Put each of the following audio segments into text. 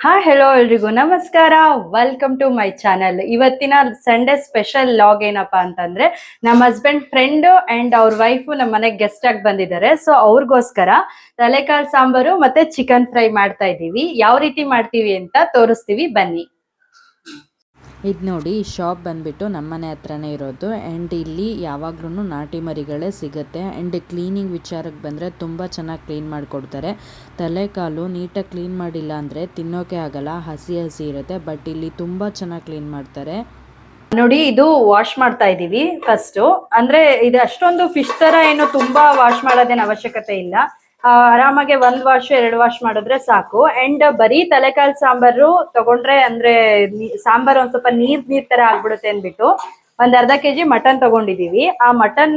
Hi hello ಎಲ್ರಿಗೂ. ನಮಸ್ಕಾರ. Welcome to my channel ಇವತ್ತಿನ ಸಂಡೇ ಸ್ಪೆಷಲ್ ಲಾಗ್ ಏನಪ್ಪಾ ಅಂತಂದ್ರೆ, ನಮ್ಮ ಹಸ್ಬೆಂಡ್ ಫ್ರೆಂಡ್ ಅಂಡ್ ಅವ್ರ ವೈಫ್ ನಮ್ಮ ಮನೆಗೆ ಗೆಸ್ಟ್ ಆಗಿ ಬಂದಿದ್ದಾರೆ. ಸೊ ಅವ್ರಿಗೋಸ್ಕರ ತಲೆಕಾಳು ಸಾಂಬಾರು ಮತ್ತೆ ಚಿಕನ್ ಫ್ರೈ ಮಾಡ್ತಾ ಇದೀವಿ ಯಾವ ರೀತಿ ಮಾಡ್ತೀವಿ ಅಂತ ತೋರಿಸ್ತೀವಿ. ಬನ್ನಿ. ಇದು ನೋಡಿ, ಈ ಶಾಪ್ ಬಂದ್ಬಿಟ್ಟು ನಮ್ಮನೆ ಹತ್ರನೇ ಇರೋದು. ಆ್ಯಂಡ್ ಇಲ್ಲಿ ಯಾವಾಗ್ಲೂ ನಾಟಿ ಮರಿಗಳೇ ಸಿಗುತ್ತೆ. ಆ್ಯಂಡ್ ಕ್ಲೀನಿಂಗ್ ವಿಚಾರಕ್ಕೆ ಬಂದರೆ ತುಂಬ ಚೆನ್ನಾಗಿ ಕ್ಲೀನ್ ಮಾಡಿಕೊಡ್ತಾರೆ. ತಲೆಕಾಲು ನೀಟಾಗಿ ಕ್ಲೀನ್ ಮಾಡಿಲ್ಲ ಅಂದರೆ ತಿನ್ನೋಕೆ ಆಗಲ್ಲ, ಹಸಿ ಹಸಿ ಇರುತ್ತೆ. ಬಟ್ ಇಲ್ಲಿ ತುಂಬ ಚೆನ್ನಾಗಿ ಕ್ಲೀನ್ ಮಾಡ್ತಾರೆ. ನೋಡಿ, ಇದು ವಾಶ್ ಮಾಡ್ತಾ ಇದೀವಿ ಫಸ್ಟು ಅಂದ್ರೆ ಇದು ಅಷ್ಟೊಂದು ಫಿಶ್ ತರ ಏನು ತುಂಬಾ ವಾಶ್ ಮಾಡೋದೇನು ಅವಶ್ಯಕತೆ ಇಲ್ಲ. ಆರಾಮಾಗಿ ಒಂದ್ ವಾಶ್ ಎರಡು ವಾಶ್ ಮಾಡಿದ್ರೆ ಸಾಕು. ಅಂಡ್ ಬರೀ ತಲೆಕಾಲ್ ಸಾಂಬಾರು ತಗೊಂಡ್ರೆ ಅಂದ್ರೆ ಸಾಂಬಾರ್ ಒಂದ್ ಸ್ವಲ್ಪ ನೀರ್ ನೀರ್ ತರ ಆಗ್ಬಿಡುತ್ತೆ ಅಂದ್ಬಿಟ್ಟು ಒಂದ್ ಅರ್ಧ ಕೆಜಿ ಮಟನ್ ತಗೊಂಡಿದೀವಿ. ಆ ಮಟನ್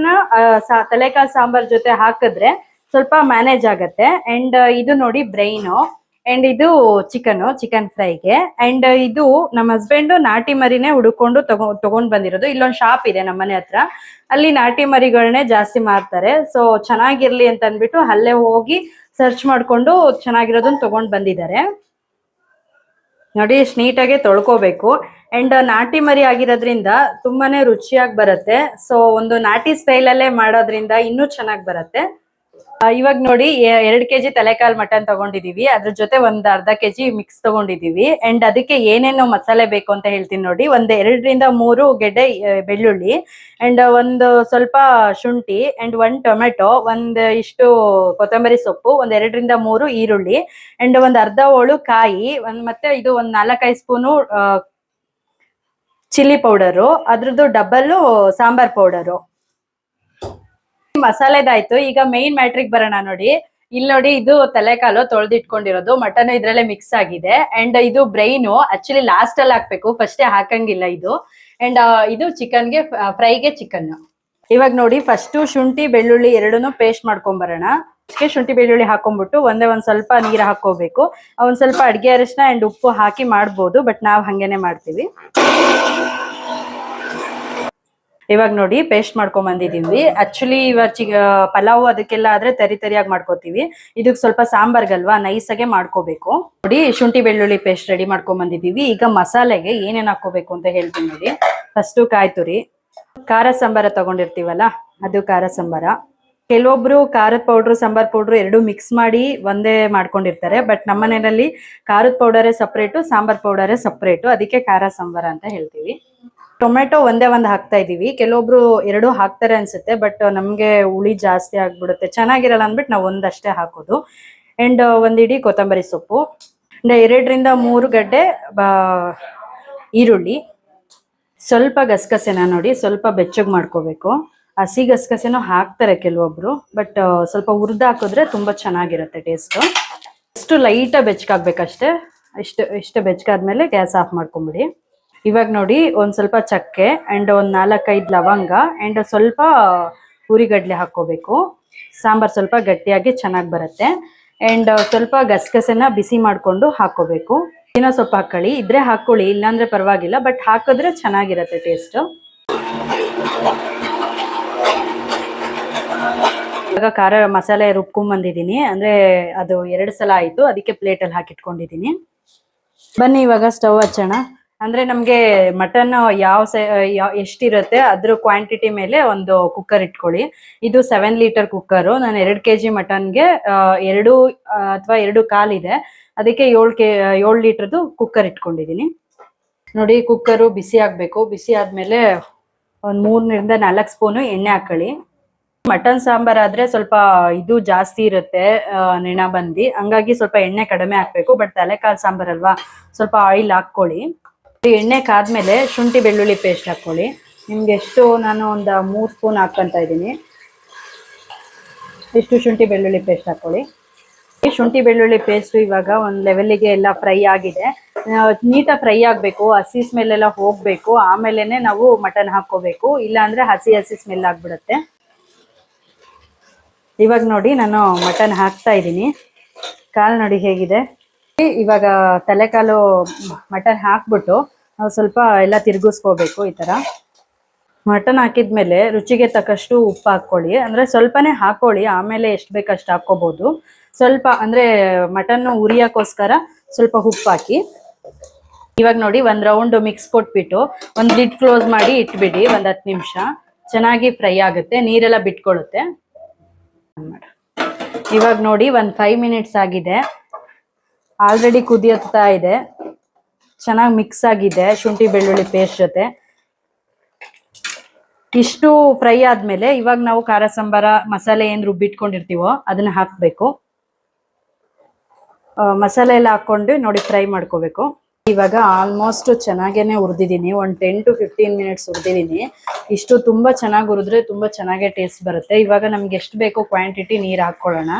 ತಲೆಕಾಲ್ ಸಾಂಬಾರ್ ಜೊತೆ ಹಾಕಿದ್ರೆ ಸ್ವಲ್ಪ ಮ್ಯಾನೇಜ್ ಆಗತ್ತೆ. ಅಂಡ್ ಇದು ನೋಡಿ ಬ್ರೈನು ಅಂಡ್ ಇದು ಚಿಕನ್ ಚಿಕನ್ ಫ್ರೈಗೆ. ಅಂಡ್ ಇದು ನಮ್ಮ ಹಸ್ಬೆಂಡ್ ನಾಟಿ ಮರಿನೇ ಹುಡುಕೊಂಡು ತಗೊ, ತಗೊಂಡ್ ಬಂದಿರೋದು. ಇಲ್ಲೊಂದು ಶಾಪ್ ಇದೆ ನಮ್ಮ ಮನೆ ಹತ್ರ. ಅಲ್ಲಿ ನಾಟಿ ಮರಿಗಳನ್ನೇ ಜಾಸ್ತಿ ಮಾರ್ತಾರೆ. ಸೊ ಚೆನ್ನಾಗಿರ್ಲಿ ಅಂತ ಅಂದ್ಬಿಟ್ಟು ಅಲ್ಲೇ ಹೋಗಿ ಸರ್ಚ್ ಮಾಡ್ಕೊಂಡು ಚೆನ್ನಾಗಿರೋದನ್ನ ತಗೊಂಡ್ ಬಂದಿದ್ದಾರೆ. ನೋಡಿ ಎಷ್ಟು ನೀಟಾಗೆ ತೊಳ್ಕೋಬೇಕು. ಅಂಡ್ ನಾಟಿ ಮರಿ ಆಗಿರೋದ್ರಿಂದ ತುಂಬಾನೇ ರುಚಿಯಾಗಿ ಬರುತ್ತೆ. ಸೊ ಒಂದು ನಾಟಿ ಸ್ಟೈಲ್ ಅಲ್ಲೇ ಮಾಡೋದ್ರಿಂದ ಇನ್ನೂ ಚೆನ್ನಾಗಿ ಬರುತ್ತೆ. ಇವಾಗ ನೋಡಿ ಎರಡ್ ಕೆಜಿ ತಲೆಕಾಲ್ ಮಟನ್ ತಗೊಂಡಿದೀವಿ. ಅದ್ರ ಜೊತೆ ಒಂದ್ ಅರ್ಧ ಕೆಜಿ ಮಿಕ್ಸ್ ತಗೊಂಡಿದೀವಿ. ಅಂಡ್ ಅದಕ್ಕೆ ಏನೇನು ಮಸಾಲೆ ಬೇಕು ಅಂತ ಹೇಳ್ತೀನಿ ನೋಡಿ. ಒಂದ್ ಎರಡರಿಂದ ಮೂರು ಗೆಡ್ಡೆ ಬೆಳ್ಳುಳ್ಳಿ ಅಂಡ್ ಒಂದು ಸ್ವಲ್ಪ ಶುಂಠಿ ಅಂಡ್ ಒಂದ್ ಟೊಮೆಟೊ, ಒಂದ್ ಇಷ್ಟು ಕೊತ್ತಂಬರಿ ಸೊಪ್ಪು, ಒಂದ್ ಎರಡರಿಂದ ಮೂರು ಈರುಳ್ಳಿ ಅಂಡ್ ಒಂದ್ ಅರ್ಧ ಹೋಳು ಕಾಯಿ, ಒಂದ್ ಮತ್ತೆ ಇದು ಒಂದ್ ನಾಲ್ಕೈದು ಸ್ಪೂನು ಚಿಲ್ಲಿ ಪೌಡರು, ಅದ್ರದ್ದು ಡಬಲ್ ಸಾಂಬಾರ್ ಪೌಡರು. ಮಸಾಲೆದಾಯ್ತು ಈಗ ಮೇನ್ ಮ್ಯಾಟ್ರಿಕ್ ಬರೋಣ ನೋಡಿ. ಇಲ್ಲಿ ನೋಡಿ ಇದು ತಲೆಕಾಲು ತೊಳೆದಿಟ್ಕೊಂಡಿರೋದು. ಮಟನ್ ಇದ್ರಲ್ಲೇ ಮಿಕ್ಸ್ ಆಗಿದೆ. ಅಂಡ್ ಇದು ಬ್ರೈನು ಆಕ್ಚುಲಿ ಲಾಸ್ಟ್ ಅಲ್ಲಿ ಹಾಕ್ಬೇಕು. ಫಸ್ಟೇ ಹಾಕಂಗಿಲ್ಲ ಇದು. ಅಂಡ್ ಇದು ಚಿಕನ್ಗೆ ಫ್ರೈಗೆ ಚಿಕನ್ ಇವಾಗ ನೋಡಿ ಫಸ್ಟ್ ಶುಂಠಿ, ಬೆಳ್ಳುಳ್ಳಿ ಎರಡನ್ನೂ ಪೇಸ್ಟ್ ಮಾಡ್ಕೊಂಬರೋಣ. ಶುಂಠಿ, ಬೆಳ್ಳುಳ್ಳಿ ಹಾಕೊಂಡ್ಬಿಟ್ಟು ಒಂದೇ ಒಂದ್ ಸ್ವಲ್ಪ ನೀರು ಹಾಕೋಬೇಕು ಒಂದ್ ಸ್ವಲ್ಪ ಅಡಿಗೆ ಅರಿಶಿನ ಅಂಡ್ ಉಪ್ಪು ಹಾಕಿ ಮಾಡ್ಬೋದು. ಬಟ್ ನಾವ್ ಹಂಗೇನೆ ಮಾಡ್ತೀವಿ. ಇವಾಗ ನೋಡಿ ಪೇಸ್ಟ್ ಮಾಡ್ಕೊಂಡ್ ಬಂದಿದೀವಿ. ಆಕ್ಚುಲಿ ಇವಾಗ ಚಿ ಪಲಾವ್ ಅದಕ್ಕೆಲ್ಲ ಆದ್ರೆ ತರಿ ತರಿಯಾಗಿ ಮಾಡ್ಕೋತೀವಿ. ಇದಕ್ ಸ್ವಲ್ಪ ಸಾಂಬಾರ್ಗಲ್ವಾ ನೈಸ್ ಆಗಿ ಮಾಡ್ಕೋಬೇಕು. ನೋಡಿ ಶುಂಠಿ ಬೆಳ್ಳುಳ್ಳಿ ಪೇಸ್ಟ್ ರೆಡಿ ಮಾಡ್ಕೊಂಡ್ ಬಂದಿದೀವಿ. ಈಗ ಮಸಾಲೆಗೆ ಏನೇನ್ ಹಾಕೋಬೇಕು ಅಂತ ಹೇಳ್ತೀನಿ ನೋಡಿ. ಫಸ್ಟ್ ಕಾಯಿ ತುರಿ, ಖಾರ ಸಾಂಬಾರ ತಗೊಂಡಿರ್ತೀವಲ್ಲ, ಅದು ಖಾರ ಸಾಂಬಾರ. ಕೆಲವೊಬ್ರು ಖಾರದ ಪೌಡ್ರು ಸಾಂಬಾರ್ ಪೌಡ್ರು ಎರಡು ಮಿಕ್ಸ್ ಮಾಡಿ ಒಂದೇ ಮಾಡ್ಕೊಂಡಿರ್ತಾರೆ. ಬಟ್ ನಮ್ಮ ಮನೆಯಲ್ಲಿ ಖಾರದ ಪೌಡರೇ ಸಪ್ರೇಟು, ಸಾಂಬಾರ್ ಪೌಡರೇ ಸಪ್ರೇಟು. ಅದಕ್ಕೆ ಖಾರ ಸಾಂಬಾರ ಅಂತ ಹೇಳ್ತೀವಿ. ಟೊಮೆಟೊ ಒಂದೇ ಒಂದು ಹಾಕ್ತಾ ಇದೀವಿ. ಕೆಲವೊಬ್ರು ಎರಡು ಹಾಕ್ತಾರೆ ಅನ್ಸುತ್ತೆ ಬಟ್ ನಮಗೆ ಹುಳಿ ಜಾಸ್ತಿ ಆಗ್ಬಿಡುತ್ತೆ. ಚೆನ್ನಾಗಿರಲ್ಲ ಅಂದ್ಬಿಟ್ಟು ನಾವು ಒಂದಷ್ಟೇ ಹಾಕೋದು. ಅಂಡ್ ಒಂದಿಡಿ ಕೊತ್ತಂಬರಿ ಸೊಪ್ಪು. ಅಂಡ್ ಎರಡರಿಂದ ಮೂರು ಗಡ್ಡೆ ಈರುಳ್ಳಿ. ಸ್ವಲ್ಪ ಗಸಗಸೆನ ನೋಡಿ, ಸ್ವಲ್ಪ ಬೆಚ್ಚಗೆ ಮಾಡ್ಕೋಬೇಕು. ಹಸಿ ಗಸಗಸೆನೂ ಹಾಕ್ತಾರೆ ಕೆಲವೊಬ್ರು ಬಟ್ ಸ್ವಲ್ಪ ಹುರಿದು ಹಾಕಿದ್ರೆ ತುಂಬಾ ಚೆನ್ನಾಗಿರುತ್ತೆ ಟೇಸ್ಟ್ ಅಷ್ಟು ಲೈಟಾಗಿ ಬೆಚ್ಚಗಾಗಬೇಕಷ್ಟೇ. ಇಷ್ಟು ಇಷ್ಟು ಬೆಚ್ಚಗಾದ್ಮೇಲೆ ಗ್ಯಾಸ್ ಆಫ್ ಮಾಡ್ಕೊಂಬಿಡಿ. ಇವಾಗ ನೋಡಿ ಒಂದು ಸ್ವಲ್ಪ ಚಕ್ಕೆ ಅಂಡ್ ಒಂದು ನಾಲ್ಕೈದು ಲವಂಗ ಅಂಡ್ ಸ್ವಲ್ಪ ಹುರಿಗಡ್ಲೆ ಹಾಕೋಬೇಕು ಸಾಂಬಾರ್ ಸ್ವಲ್ಪ ಗಟ್ಟಿಯಾಗಿ ಚೆನ್ನಾಗಿ ಬರುತ್ತೆ. ಅಂಡ್ ಸ್ವಲ್ಪ ಗಸಗಸೆನ ಬಿಸಿ ಮಾಡ್ಕೊಂಡು ಹಾಕೋಬೇಕು ಏನೋ ಸ್ವಲ್ಪ ಹಾಕೊಳ್ಳಿ. ಇದ್ರೆ ಹಾಕೊಳ್ಳಿ, ಇಲ್ಲಾಂದರೆ ಪರವಾಗಿಲ್ಲ ಬಟ್ ಹಾಕಿದ್ರೆ ಚೆನ್ನಾಗಿರುತ್ತೆ ಟೇಸ್ಟ್ ಇವಾಗ ಖಾರ ಮಸಾಲೆ ರುಬ್ಕೊಂಡ್ ಬಂದಿದ್ದೀನಿ. ಅಂದ್ರೆ ಅದು ಎರಡು ಸಲ ಆಯ್ತು. ಅದಕ್ಕೆ ಪ್ಲೇಟಲ್ಲಿ ಹಾಕಿಟ್ಕೊಂಡಿದ್ದೀನಿ. ಬನ್ನಿ ಇವಾಗ ಸ್ಟವ್ ಹಚ್ಚೋಣ. ಅಂದ್ರೆ ನಮ್ಗೆ ಮಟನ್ ಯಾವ ಎಷ್ಟಿರುತ್ತೆ ಅದ್ರ ಕ್ವಾಂಟಿಟಿ ಮೇಲೆ ಒಂದು ಕುಕ್ಕರ್ ಇಟ್ಕೊಳ್ಳಿ. ಇದು ಸೆವೆನ್ ಲೀಟರ್ ಕುಕ್ಕರ್ ನಾನು ಎರಡು ಕೆ ಜಿ ಮಟನ್ಗೆ ಎರಡು, ಅಥವಾ ಎರಡು ಕಾಲಿದೆ ಅದಕ್ಕೆ ಏಳು ಕೆ, ಏಳು ಲೀಟರ್ದು ಕುಕ್ಕರ್ ಇಟ್ಕೊಂಡಿದ್ದೀನಿ ನೋಡಿ ಕುಕ್ಕರು ಬಿಸಿ ಆಗಬೇಕು. ಬಿಸಿ ಆದ್ಮೇಲೆ ಒಂದ್ ಮೂರರಿಂದ ನಾಲ್ಕು ಸ್ಪೂನು ಎಣ್ಣೆ ಹಾಕೊಳ್ಳಿ. ಮಟನ್ ಸಾಂಬಾರ್ ಆದ್ರೆ ಸ್ವಲ್ಪ ಇದು ಜಾಸ್ತಿ ಇರುತ್ತೆ ನೆಣ ಬಂದಿ. ಹಂಗಾಗಿ ಸ್ವಲ್ಪ ಎಣ್ಣೆ ಕಡಿಮೆ ಹಾಕ್ಬೇಕು. ಬಟ್ ತಲೆಕಾಲ್ ಸಾಂಬಾರ್ ಅಲ್ವಾ? ಸ್ವಲ್ಪ ಆಯಿಲ್ ಹಾಕ್ಕೊಳ್ಳಿ. ಈ ಎಣ್ಣೆ ಕಾದ್ಮೇಲೆ ಶುಂಠಿ ಬೆಳ್ಳುಳ್ಳಿ ಪೇಸ್ಟ್ ಹಾಕ್ಕೊಳ್ಳಿ. ನಿಮ್ಗೆ ಎಷ್ಟು ನಾನು ಒಂದು ಮೂರು ಸ್ಪೂನ್ ಹಾಕೊಂತ ಇದ್ದೀನಿ. ಇಷ್ಟು ಶುಂಠಿ ಬೆಳ್ಳುಳ್ಳಿ ಪೇಸ್ಟ್ ಹಾಕ್ಕೊಳ್ಳಿ. ಈ ಶುಂಠಿ ಬೆಳ್ಳುಳ್ಳಿ ಪೇಸ್ಟ್ ಇವಾಗ ಒಂದು ಲೆವೆಲ್ಲಿಗೆ ಎಲ್ಲ ಫ್ರೈ ಆಗಿದೆ. ನೀಟಾಗಿ ಫ್ರೈ ಆಗಬೇಕು, ಹಸಿ ಸ್ಮೆಲ್ ಎಲ್ಲ ಹೋಗ್ಬೇಕು, ಆಮೇಲೆನೆ ನಾವು ಮಟನ್ ಹಾಕ್ಕೋಬೇಕು. ಇಲ್ಲಾಂದರೆ ಹಸಿ ಹಸಿ ಸ್ಮೆಲ್ ಆಗಿಬಿಡುತ್ತೆ. ಇವಾಗ ನೋಡಿ ನಾನು ಮಟನ್ ಹಾಕ್ತಾ ಇದ್ದೀನಿ. ಕಾಲು ನೋಡಿ ಹೇಗಿದೆ. ಇವಾಗ ತಲೆಕಾಲು ಮಟನ್ ಹಾಕ್ಬಿಟ್ಟು ನಾವು ಸ್ವಲ್ಪ ಎಲ್ಲ ತಿರುಗಿಸ್ಕೋಬೇಕು ಈ ತರ ಮಟನ್ ಹಾಕಿದ್ಮೇಲೆ ರುಚಿಗೆ ತಕ್ಕಷ್ಟು ಉಪ್ಪು ಹಾಕ್ಕೊಳ್ಳಿ. ಅಂದ್ರೆ ಸ್ವಲ್ಪನೇ ಹಾಕೊಳ್ಳಿ ಆಮೇಲೆ ಎಷ್ಟು ಬೇಕಷ್ಟು ಹಾಕೋಬಹುದು ಸ್ವಲ್ಪ ಅಂದ್ರೆ ಮಟನ್ ಉರಿಯೋಕ್ಕೋಸ್ಕರ ಸ್ವಲ್ಪ ಉಪ್ಪು ಹಾಕಿ. ಇವಾಗ ನೋಡಿ ಒಂದ್ ರೌಂಡ್ ಮಿಕ್ಸ್ ಕೊಟ್ಬಿಟ್ಟು ಒಂದ್ ಲಿಡ್ ಕ್ಲೋಸ್ ಮಾಡಿ ಇಟ್ಬಿಡಿ, ಒಂದ್ ಹತ್ತು ನಿಮಿಷ. ಚೆನ್ನಾಗಿ ಫ್ರೈ ಆಗುತ್ತೆ, ನೀರೆಲ್ಲ ಬಿಟ್ಕೊಳ್ಳುತ್ತೆ. ಇವಾಗ ನೋಡಿ ಒಂದ್ ಫೈವ್ ಮಿನಿಟ್ಸ್ ಆಗಿದೆ. ಆಲ್ರೆಡಿ ಕುದಿಯುತ್ತಾ ಇದೆ. ಚೆನ್ನಾಗಿ ಮಿಕ್ಸ್ ಆಗಿದೆ, ಶುಂಠಿ, ಬೆಳ್ಳುಳ್ಳಿ ಪೇಸ್ಟ್ ಜೊತೆ. ಇಷ್ಟು ಫ್ರೈ ಆದ್ಮೇಲೆ ಇವಾಗ ನಾವು ಖಾರ, ಸಾಂಬಾರ, ಮಸಾಲೆ ಏನ್ ರುಬ್ಬಿಟ್ಕೊಂಡಿರ್ತೀವೋ ಅದನ್ನ ಹಾಕ್ಬೇಕು. ಮಸಾಲೆ ಎಲ್ಲ ಹಾಕೊಂಡು ನೋಡಿ ಫ್ರೈ ಮಾಡ್ಕೋಬೇಕು. ಇವಾಗ ಆಲ್ಮೋಸ್ಟ್ ಚೆನ್ನಾಗೇನೆ ಹುರಿದಿದ್ದೀನಿ, ಒಂದು ಟೆನ್ ಟು ಫಿಫ್ಟೀನ್ ಮಿನಿಟ್ಸ್ ಹುರಿದಿದ್ದೀನಿ. ಇಷ್ಟು ತುಂಬಾ ಚೆನ್ನಾಗಿ ಹುರಿದ್ರೆ ತುಂಬಾ ಚೆನ್ನಾಗೇ ಟೇಸ್ಟ್ ಬರುತ್ತೆ. ಇವಾಗ ನಮ್ಗೆ ಎಷ್ಟು ಬೇಕೋ ಕ್ವಾಂಟಿಟಿ ನೀರು ಹಾಕೊಳ್ಳೋಣ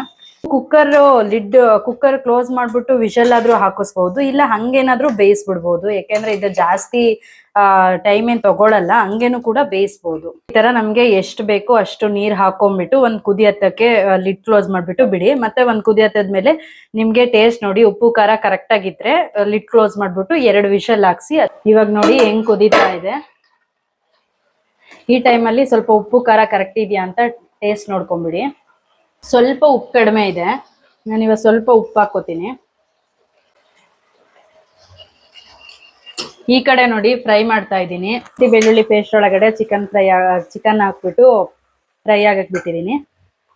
ಕುಕ್ಕರ್ ಲಿಡ್ ಕುಕ್ಕರ್ ಕ್ಲೋಸ್ ಮಾಡ್ಬಿಟ್ಟು ವಿಷಲ್ ಆದ್ರೂ ಹಾಕಿಸ್ಬಹುದು ಇಲ್ಲ ಹಂಗೇನಾದ್ರೂ ಬೇಯಿಸ್ಬಿಡ್ಬಹುದು ಯಾಕೆಂದ್ರೆ ಇದು ಜಾಸ್ತಿ ಟೈಮ್ ಏನ್ ತಗೊಳಲ್ಲ, ಹಂಗೇನು ಕೂಡ ಬೇಯಿಸ್ಬಹುದು ಈ ತರ ನಮ್ಗೆ ಎಷ್ಟು ಬೇಕೋ ಅಷ್ಟು ನೀರ್ ಹಾಕೊಂಡ್ಬಿಟ್ಟು ಒಂದ್ ಕುದಿ ಹತ್ತಕ್ಕೆ ಲಿಡ್ ಕ್ಲೋಸ್ ಮಾಡ್ಬಿಟ್ಟು ಬಿಡಿ. ಮತ್ತೆ ಒಂದ್ ಕುದಿ ಹತ್ತದ್ಮೇಲೆ ನಿಮ್ಗೆ ಟೇಸ್ಟ್ ನೋಡಿ, ಉಪ್ಪು, ಖಾರ ಕರೆಕ್ಟ್ ಆಗಿದ್ರೆ ಲಿಡ್ ಕ್ಲೋಸ್ ಮಾಡ್ಬಿಟ್ಟು ಎರಡು ವಿಷಲ್ ಹಾಕ್ಸಿ. ಇವಾಗ ನೋಡಿ ಹೆಂಗ್ ಕುದೀತಾ ಇದೆ. ಈ ಟೈಮಲ್ಲಿ ಸ್ವಲ್ಪ ಉಪ್ಪು, ಖಾರ ಕರೆಕ್ಟ್ ಇದೆಯಾ ಅಂತ ಟೇಸ್ಟ್ ನೋಡ್ಕೊಂಬಿಡಿ ಸ್ವಲ್ಪ ಉಪ್ಪು ಕಡಿಮೆ ಇದೆ. ಇವಾಗ ಸ್ವಲ್ಪ ಉಪ್ಪು ಹಾಕೋತೀನಿ ಈ ಕಡೆ ನೋಡಿ ಫ್ರೈ ಮಾಡ್ತಾ ಇದ್ದೀನಿ. ಬೆಳ್ಳುಳ್ಳಿ ಪೇಸ್ಟ್ ಒಳಗಡೆ ಚಿಕನ್ ಫ್ರೈ ಚಿಕನ್ ಹಾಕ್ಬಿಟ್ಟು ಫ್ರೈ ಆಗಕ್ ಬಿಟ್ಟಿದ್ದೀನಿ.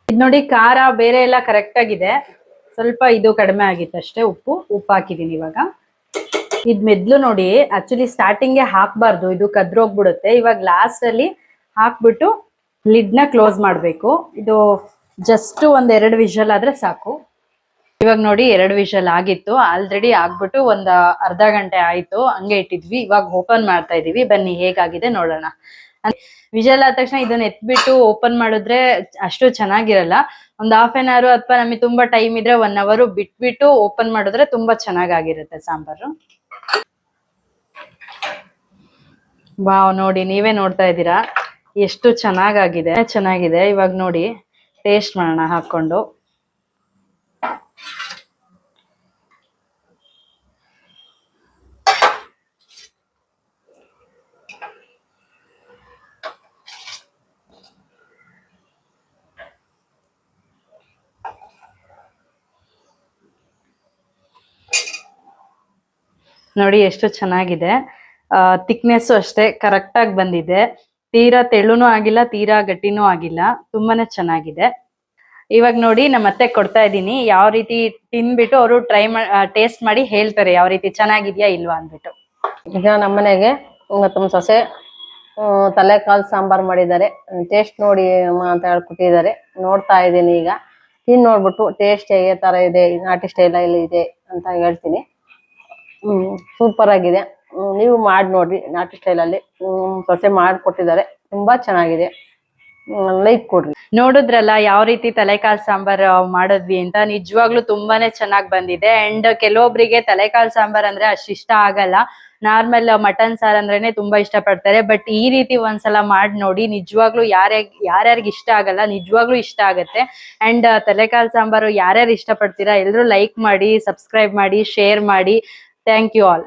ಇದು ನೋಡಿ ಖಾರ ಬೇರೆ ಎಲ್ಲ ಕರೆಕ್ಟ್ ಆಗಿದೆ. ಸ್ವಲ್ಪ ಇದು ಕಡಿಮೆ ಆಗಿತ್ತು ಅಷ್ಟೇ ಉಪ್ಪು. ಉಪ್ಪು ಹಾಕಿದ್ದೀನಿ ಇವಾಗ. ಇದು ಮೆದ್ಲು ನೋಡಿ ಆಕ್ಚುಲಿ ಸ್ಟಾರ್ಟಿಂಗ್ಗೆ ಹಾಕ್ಬಾರ್ದು. ಇದು ಕದ್ರೋಗ್ಬಿಡುತ್ತೆ ಇವಾಗ ಲಾಸ್ಟಲ್ಲಿ ಹಾಕ್ಬಿಟ್ಟು ಲಿಡ್ನ ಕ್ಲೋಸ್ ಮಾಡಬೇಕು. ಇದು ಜಸ್ಟ್ ಒಂದ್ ಎರಡು ವಿಷಲ್ ಆದ್ರೆ ಸಾಕು. ಇವಾಗ ನೋಡಿ ಎರಡು ವಿಷಲ್ ಆಗಿತ್ತು. ಆಲ್ರೆಡಿ ಆಗ್ಬಿಟ್ಟು ಒಂದ್ ಅರ್ಧ ಗಂಟೆ ಆಯ್ತು. ಹಂಗೆ ಇಟ್ಟಿದ್ವಿ. ಇವಾಗ ಓಪನ್ ಮಾಡ್ತಾ ಇದೀವಿ. ಬನ್ನಿ, ಹೇಗಾಗಿದೆ ನೋಡೋಣ. ವಿಷಲ್ ಆದ ತಕ್ಷಣ ಇದನ್ನ ಎತ್ಬಿಟ್ಟು ಓಪನ್ ಮಾಡಿದ್ರೆ ಅಷ್ಟು ಚೆನ್ನಾಗಿರಲ್ಲ. ಒಂದ್ ಹಾಫ್ ಆನ್ ಅವರ್ ಅಥವಾ ನಮಗೆ ತುಂಬಾ ಟೈಮ್ ಇದ್ರೆ ಒನ್ ಅವರ್ ಬಿಟ್ಬಿಟ್ಟು ಓಪನ್ ಮಾಡಿದ್ರೆ ತುಂಬಾ ಚೆನ್ನಾಗಾಗಿರುತ್ತೆ ಸಾಂಬಾರು. ವಾವ್ ನೋಡಿ ನೀವೇ ನೋಡ್ತಾ ಇದ್ದೀರಾ? ಎಷ್ಟು ಚೆನ್ನಾಗಾಗಿದೆ. ಚೆನ್ನಾಗಿದೆ. ಇವಾಗ ನೋಡಿ. ಟೇಸ್ಟ್ ಮಾಡೋಣ ಹಾಕೊಂಡು ನೋಡಿ ಎಷ್ಟು ಚೆನ್ನಾಗಿದೆ. ಥಿಕ್ನೆಸ್ಸು ಅಷ್ಟೇ ಕರೆಕ್ಟಾಗಿ ಬಂದಿದೆ. ತೀರಾ ತೆಳುನೂ ಆಗಿಲ್ಲ, ತೀರಾ ಗಟ್ಟಿನೂ ಆಗಿಲ್ಲ. ತುಂಬಾನೇ ಚೆನ್ನಾಗಿದೆ. ಇವಾಗ ನೋಡಿ ನಮ್ಮ ಅತ್ತೆ ಕೊಡ್ತಾ ಇದ್ದೀನಿ. ಯಾವ ರೀತಿ ತಿನ್ಬಿಟ್ಟು ಅವರು ಟ್ರೈ ಟೇಸ್ಟ್ ಮಾಡಿ ಹೇಳ್ತಾರೆ ಯಾವ ರೀತಿ ಚೆನ್ನಾಗಿದ್ಯಾ ಇಲ್ವಾ ಅಂದ್ಬಿಟ್ಟು. ಈಗ ನಮ್ಮನೆಗೆ ತಮ್ಮ ಸೊಸೆ ತಲೆ ಕಾಲ್ ಸಾಂಬಾರ್ ಮಾಡಿದ್ದಾರೆ. ಟೇಸ್ಟ್ ನೋಡಿ ಅಂತ ಹೇಳ್ಕೊಟ್ಟಿದ್ದಾರೆ. ನೋಡ್ತಾ ಇದ್ದೀನಿ ಈಗ. ತಿನ್ ನೋಡ್ಬಿಟ್ಟು ಟೇಸ್ಟ್ ಹೇಗೆ ತರ ಇದೆ, ನಾಟಿ ಸ್ಟೈಲ್ ಇಲ್ಲಿ ಇದೆ ಅಂತ ಹೇಳ್ತೀನಿ. ಸೂಪರ್ ಆಗಿದೆ. ನೀವು ಮಾಡಿ ನೋಡಿ ನಾಟಿ ಸ್ಟೈಲ್ ಅಲ್ಲಿ. ಹ್ಮ್, ಸೊಸೆ ಮಾಡ್ಕೊಟ್ಟಿದ್ದಾರೆ. ತುಂಬಾ ಚೆನ್ನಾಗಿದೆ. ಲೈಕ್ ಕೊಡ್ರಿ. ನೋಡಿದ್ರಲ್ಲ ಯಾವ ರೀತಿ ತಲೆಕಾಲ್ ಸಾಂಬಾರ್ ಮಾಡಿದ್ವಿ ಅಂತ ನಿಜವಾಗ್ಲೂ ತುಂಬಾನೇ ಚೆನ್ನಾಗಿ ಬಂದಿದೆ. ಅಂಡ್ ಕೆಲವೊಬ್ರಿಗೆ ತಲೆಕಾಲ್ ಸಾಂಬಾರ್ ಅಂದ್ರೆ ಅಷ್ಟು ಇಷ್ಟ ಆಗಲ್ಲ. ನಾರ್ಮಲ್ ಮಟನ್ ಸಾರ್ ಅಂದ್ರೇನೆ ತುಂಬಾ ಇಷ್ಟ ಪಡ್ತಾರೆ ಬಟ್ ಈ ರೀತಿ ಒಂದ್ಸಲ ಮಾಡಿ ನೋಡಿ ನಿಜವಾಗ್ಲೂ ಯಾರ್ಯಾಗ ಯಾರ್ಯಾರಿಗೆ ಇಷ್ಟ ಆಗಲ್ಲ ನಿಜವಾಗ್ಲೂ ಇಷ್ಟ ಆಗತ್ತೆ. ಅಂಡ್ ತಲೆಕಾಲ್ ಸಾಂಬಾರು ಯಾರ್ಯಾರು ಇಷ್ಟ ಪಡ್ತೀರಾ ಎಲ್ರು ಲೈಕ್ ಮಾಡಿ ಸಬ್ಸ್ಕ್ರೈಬ್ ಮಾಡಿ ಶೇರ್ ಮಾಡಿ. Thank you all